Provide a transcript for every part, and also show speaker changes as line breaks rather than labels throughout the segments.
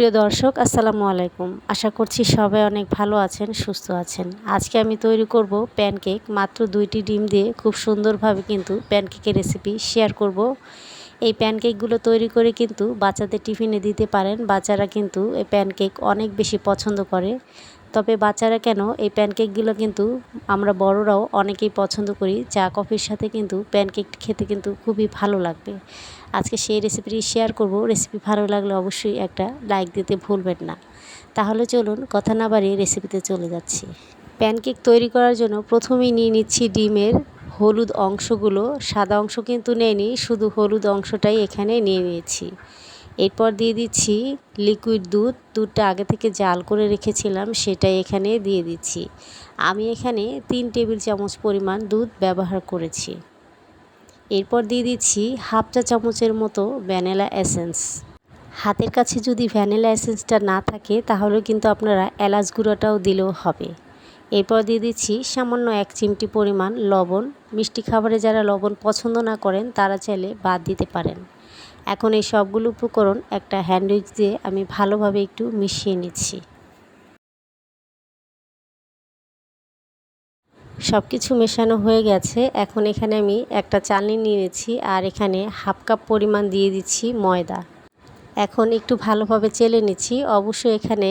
প্রিয় দর্শক, আসসালামু আলাইকুম। আশা করছি সবাই অনেক ভালো আছেন, সুস্থ আছেন। আজকে আমি তৈরি করব প্যানকেক, মাত্র দুইটি ডিম দিয়ে খুব সুন্দরভাবে কিন্তু প্যানকেকের রেসিপি শেয়ার করব। এই প্যানকেকগুলো তৈরি করে কিন্তু বাচ্চাদের টিফিনে দিতে পারেন। বাচ্চারা কিন্তু এই প্যানকেক অনেক বেশি পছন্দ করে। তবে বাচ্চারা কেন এই প্যানকেকগুলো কিন্তু আমরা বড়রাও অনেকেই পছন্দ করি। চা, কফির সাথে কিন্তু প্যানকেক খেতে কিন্তু খুবই ভালো লাগবে। আজকে সেই রেসিপিটি শেয়ার করব। রেসিপি ভালো লাগলে অবশ্যই একটা লাইক দিতে ভুলবেন না। তাহলে চলুন কথা না বাড়িয়ে রেসিপিতে চলে যাচ্ছি। প্যানকেক তৈরি করার জন্য প্রথমেই নিয়ে নিচ্ছি ডিমের হলুদ অংশগুলো। সাদা অংশ কিন্তু নেয়নি শুধু হলুদ অংশটাই এখানে নিয়ে নিয়েছি। এরপর দিয়ে দিচ্ছি লিকুইড দুধ। দুধটা আগে থেকে জাল করে রেখেছিলাম, সেটাই এখানে দিয়ে দিচ্ছি। আমি এখানে তিন টেবিল চামচ পরিমাণ দুধ ব্যবহার করেছি। এরপর দিয়ে দিচ্ছি হাফ চা চামচের মতো ভ্যানিলা এসেন্স হাতের কাছে যদি ভ্যানিলা এসেন্সটা না থাকে তাহলে কিন্তু আপনারা এলাচ গুঁড়োটাও দিলেও হবে। এরপর দিয়ে দিচ্ছি সামান্য এক চিমটি পরিমাণ লবণ। মিষ্টি খাবারে যারা লবণ পছন্দ না করেন, তারা চাইলে বাদ দিতে পারেন। এখন এই সবগুলো উপকরণ একটা হ্যান্ডউইচ দিয়ে আমি ভালোভাবে একটু মিশিয়ে নিচ্ছি। সব কিছু মেশানো হয়ে গেছে। এখন এখানে আমি একটা চালনি নিয়েছি আর এখানে হাফ কাপ পরিমাণ দিয়ে দিচ্ছি ময়দা। এখন একটু ভালোভাবে চেলে নিচ্ছি। অবশ্যই এখানে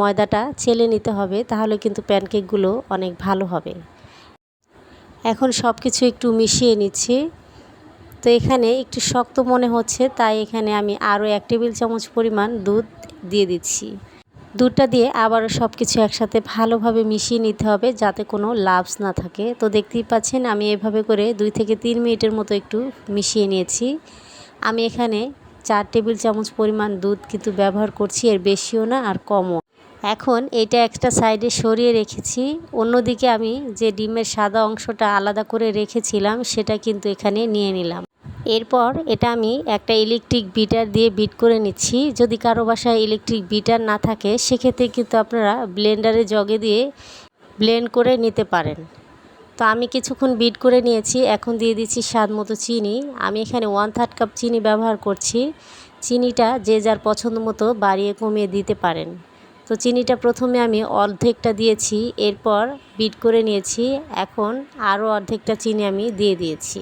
ময়দাটা চেলে নিতে হবে, তাহলে কিন্তু প্যানকেকগুলো অনেক ভালো হবে। এখন সব কিছু একটু মিশিয়ে নিচ্ছি। তো এখানে একটু শক্ত মনে হচ্ছে, তাই এখানে আমি আরও এক টেবিল চামচ পরিমাণ দুধ দিয়ে দিচ্ছি। দুধটা দিয়ে আবারও সব কিছু একসাথে ভালোভাবে মিশিয়ে নিতে হবে যাতে কোনো লাভস না থাকে। তো দেখতেই পাচ্ছেন, আমি এভাবে করে দুই থেকে তিন মিনিটের মতো একটু মিশিয়ে নিয়েছি। আমি এখানে চার টেবিল চামচ পরিমাণ দুধ কিন্তু ব্যবহার করছি, এর বেশিও না আর কমও। এখন এটা একটা সাইডে সরিয়ে রেখেছি। অন্যদিকে আমি যে ডিমের সাদা অংশটা আলাদা করে রেখেছিলাম, সেটা কিন্তু এখানে নিয়ে নিলাম। এরপর এটা আমি একটা ইলেকট্রিক বিটার দিয়ে বিট করে নিচ্ছি। যদি কারও বাসায় ইলেকট্রিক বিটার না থাকে, সেক্ষেত্রে কিন্তু আপনারা ব্লেন্ডারে জগে দিয়ে ব্লেন্ড করে নিতে পারেন। তো আমি কিছুক্ষণ বিট করে নিয়েছি। এখন দিয়ে দিচ্ছি স্বাদ মতো চিনি। আমি এখানে ওয়ান থার্ড কাপ চিনি ব্যবহার করছি। চিনিটা যে যার পছন্দ মতো বাড়িয়ে কমিয়ে দিতে পারেন। তো চিনিটা প্রথমে আমি অর্ধেকটা দিয়েছি, এরপর বিট করে নিয়েছি, এখন আরও অর্ধেকটা চিনি আমি দিয়ে দিয়েছি।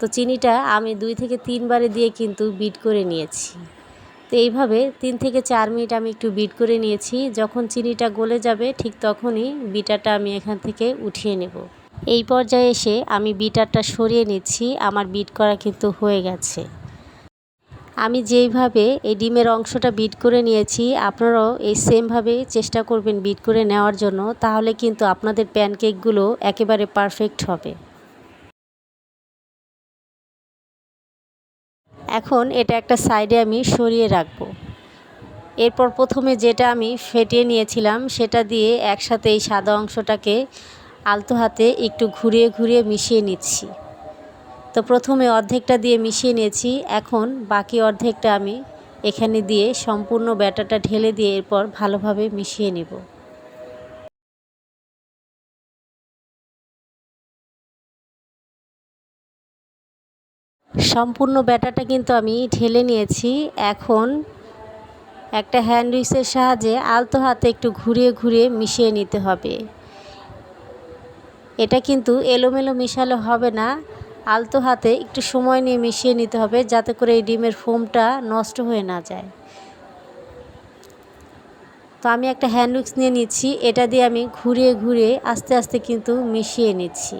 তো চিনিটা আমি দুই থেকে তিনবারে দিয়ে কিন্তু বিট করে নিয়েছি। তো এইভাবে তিন থেকে চার মিনিট আমি একটু বিট করে নিয়েছি, যখন চিনিটা গলে যাবে ঠিক তখনই বিটারটা আমি এখান থেকে উঠিয়ে নেব। এই পর্যায়ে এসে আমি বিটারটা সরিয়ে নিচ্ছি, আমার বিট করা কিন্তু হয়ে গেছে। আমি যেইভাবে এই ডিমের অংশটা বিট করে নিয়েছি, আপনারাও এই সেমভাবে চেষ্টা করবেন বিট করে নেওয়ার জন্য, তাহলে কিন্তু আপনাদের প্যানকেকগুলো একেবারে পারফেক্ট হবে। এখন এটা একটা সাইডে আমি সরিয়ে রাখব। এরপর প্রথমে যেটা আমি ফেটিয়ে নিয়েছিলাম, সেটা দিয়ে একসাথে এই সাদা অংশটাকে আলতো হাতে একটু ঘুরিয়ে ঘুরিয়ে মিশিয়ে নিচ্ছি। তো প্রথমে অর্ধেকটা দিয়ে মিশিয়ে নিয়েছি, এখন বাকি অর্ধেকটা আমি এখানে দিয়ে সম্পূর্ণ ব্যাটাটা ঢেলে দিয়ে এরপর ভালোভাবে মিশিয়ে নেব। সম্পূর্ণ ব্যাটাটা কিন্তু আমি ঢেলে নিয়েছি, এখন একটা হ্যান্ড উইক্সের সাহায্যে আলতো হাতে একটু ঘুরিয়ে ঘুরিয়ে মিশিয়ে নিতে হবে। এটা কিন্তু এলোমেলো মিশালে হবে না আলতো হাতে একটু সময় নিয়ে মিশিয়ে নিতে হবে যাতে করে এই ডিমের ফোমটা নষ্ট হয়ে না যায়। তো আমি একটা হ্যান্ড উইক্স নিয়ে নিচ্ছি, এটা দিয়ে আমি ঘুরিয়ে ঘুরিয়ে আস্তে আস্তে কিন্তু মিশিয়ে নিচ্ছি।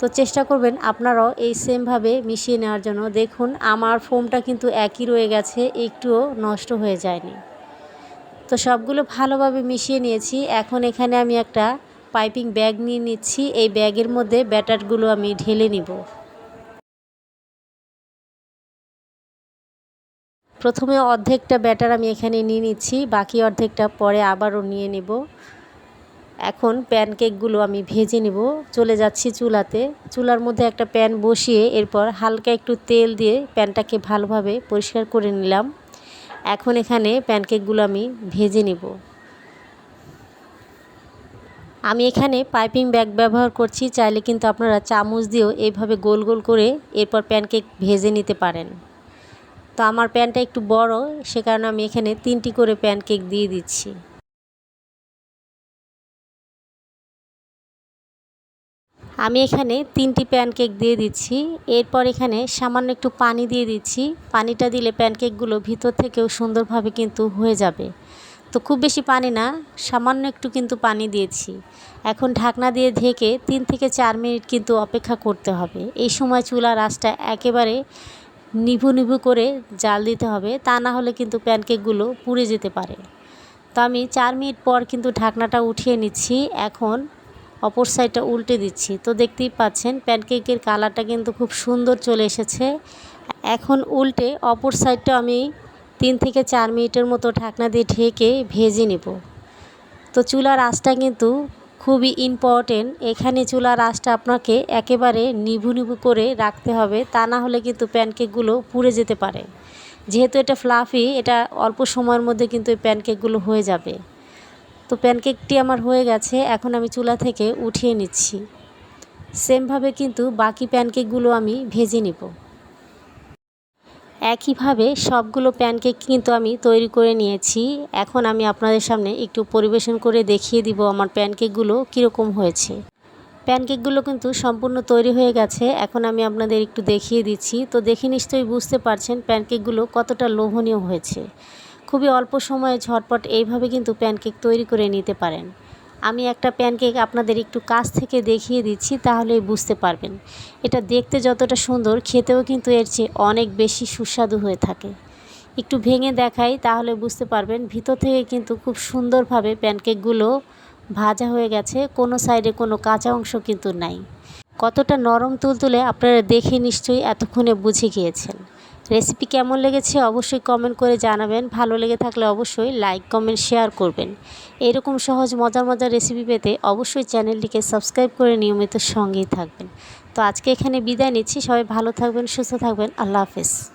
তো চেষ্টা করবেন আপনারাও এই সেমভাবে মিশিয়ে নেওয়ার জন্য। দেখুন, আমার ফোমটা কিন্তু একই রয়ে গেছে, একটুও নষ্ট হয়ে যায়নি। তো সবগুলো ভালোভাবে মিশিয়ে নিয়েছি। এখন এখানে আমি একটা পাইপিং ব্যাগ নিয়ে নিচ্ছি। এই ব্যাগের মধ্যে ব্যাটারগুলো আমি ঢেলে নিব। প্রথমে অর্ধেকটা ব্যাটার আমি এখানে নিয়ে নিচ্ছি, বাকি অর্ধেকটা পরে আবারও নিয়ে নেব। এখন প্যানকেকগুলো আমি ভেজে নেব। চলে যাচ্ছি চুলাতে। চুলার মধ্যে একটা প্যান বসিয়ে এরপর হালকা একটু তেল দিয়ে প্যানটাকে ভালোভাবে পরিষ্কার করে নিলাম। এখন এখানে প্যানকেকগুলো আমি ভেজে নেব। আমি এখানে পাইপিং ব্যাগ ব্যবহার করছি, চাইলে কিন্তু আপনারা চামচ দিয়েও এইভাবে গোল গোল করে এরপর প্যানকেক ভেজে নিতে পারেন। তো আমার প্যানটা একটু বড়, সে কারণে আমি এখানে তিনটি করে প্যানকেক দিয়ে দিচ্ছি। আমি এখানে তিনটি প্যানকেক দিয়ে দিচ্ছি। এরপর এখানে সামান্য একটু পানি দিয়ে দিচ্ছি। পানিটা দিলে প্যানকেকগুলো ভিতর থেকেও সুন্দরভাবে কিন্তু হয়ে যাবে। তো খুব বেশি পানি না, সামান্য একটু কিন্তু পানি দিয়েছি। এখন ঢাকনা দিয়ে ঢেকে তিন থেকে চার মিনিট কিন্তু অপেক্ষা করতে হবে। এই সময় চুলার আঁচটা একেবারে নিভু নিভু করে জাল দিতে হবে, তা না হলে কিন্তু প্যানকেকগুলো পুড়ে যেতে পারে। তো আমি চার মিনিট পর কিন্তু ঢাকনাটা উঠিয়ে নিচ্ছি, এখন অপর সাইডটা উল্টে দিচ্ছি। তো দেখতেই পাচ্ছেন, প্যানকেকের কালারটা কিন্তু খুব সুন্দর চলে এসেছে। এখন উল্টে অপর সাইডটা আমি তিন থেকে চার মিনিটের মতো ঢাকনা দিয়ে ঢেকে ভেজে নেব। তো চুলার আঁচটা কিন্তু খুবই ইম্পর্টেন্ট এখানে চুলার আঁচটা আপনাকে একেবারে নিভু নিভু করে রাখতে হবে, তা না হলে কিন্তু প্যানকেকগুলো পুড়ে যেতে পারে। যেহেতু এটা ফ্লাফি এটা অল্প সময়ের মধ্যে কিন্তু এই প্যানকেকগুলো হয়ে যাবে। তো প্যানকেকটি আমার হয়ে গেছে, এখন আমি চুলা থেকে উঠিয়ে নিচ্ছি। সেমভাবে কিন্তু বাকি প্যানকেকগুলো আমি ভেজে নিব। একইভাবে সবগুলো প্যানকেক কিন্তু আমি তৈরি করে নিয়েছি। এখন আমি আপনাদের সামনে একটু পরিবেশন করে দেখিয়ে দিব আমার প্যানকেকগুলো কীরকম হয়েছে। প্যানকেকগুলো কিন্তু সম্পূর্ণ তৈরি হয়ে গেছে। এখন আমি আপনাদের একটু দেখিয়ে দিচ্ছি। তো দেখে নিশ্চয়ই বুঝতে পারছেন প্যানকেকগুলো কতটা লোভনীয় হয়েছে। খুবই অল্প সময়ে ঝটপট এইভাবে কিন্তু প্যানকেক তৈরি করে নিতে পারেন। আমি একটা প্যানকেক আপনাদের একটু কাছ থেকে দেখিয়ে দিচ্ছি, তাহলেই বুঝতে পারবেন। এটা দেখতে যতটা সুন্দর, খেতেও কিন্তু এর চেয়ে অনেক বেশি সুস্বাদু হয়ে থাকে। একটু ভেঙে দেখাই, তাহলে বুঝতে পারবেন, ভিতর থেকে কিন্তু খুব সুন্দরভাবে প্যানকেকগুলো ভাজা হয়ে গেছে, কোনো সাইডে কোনো কাঁচা অংশ কিন্তু নাই। কতটা নরম তুলতুলে আপনারা দেখে নিশ্চয়ই এতক্ষণে বুঝে গিয়েছেন। রেসিপি কেমন লেগেছে অবশ্যই কমেন্ট করে জানাবেন। ভালো লেগে থাকলে অবশ্যই লাইক কমেন্ট শেয়ার করবেন। এরকম সহজ, মজার মজার রেসিপি পেতে অবশ্যই চ্যানেলটিকে সাবস্ক্রাইব করে নিয়মিত সঙ্গেই থাকবেন। তো আজকে এখানে বিদায় নিচ্ছি। সবাই ভালো থাকবেন, সুস্থ থাকবেন। আল্লাহ হাফেজ।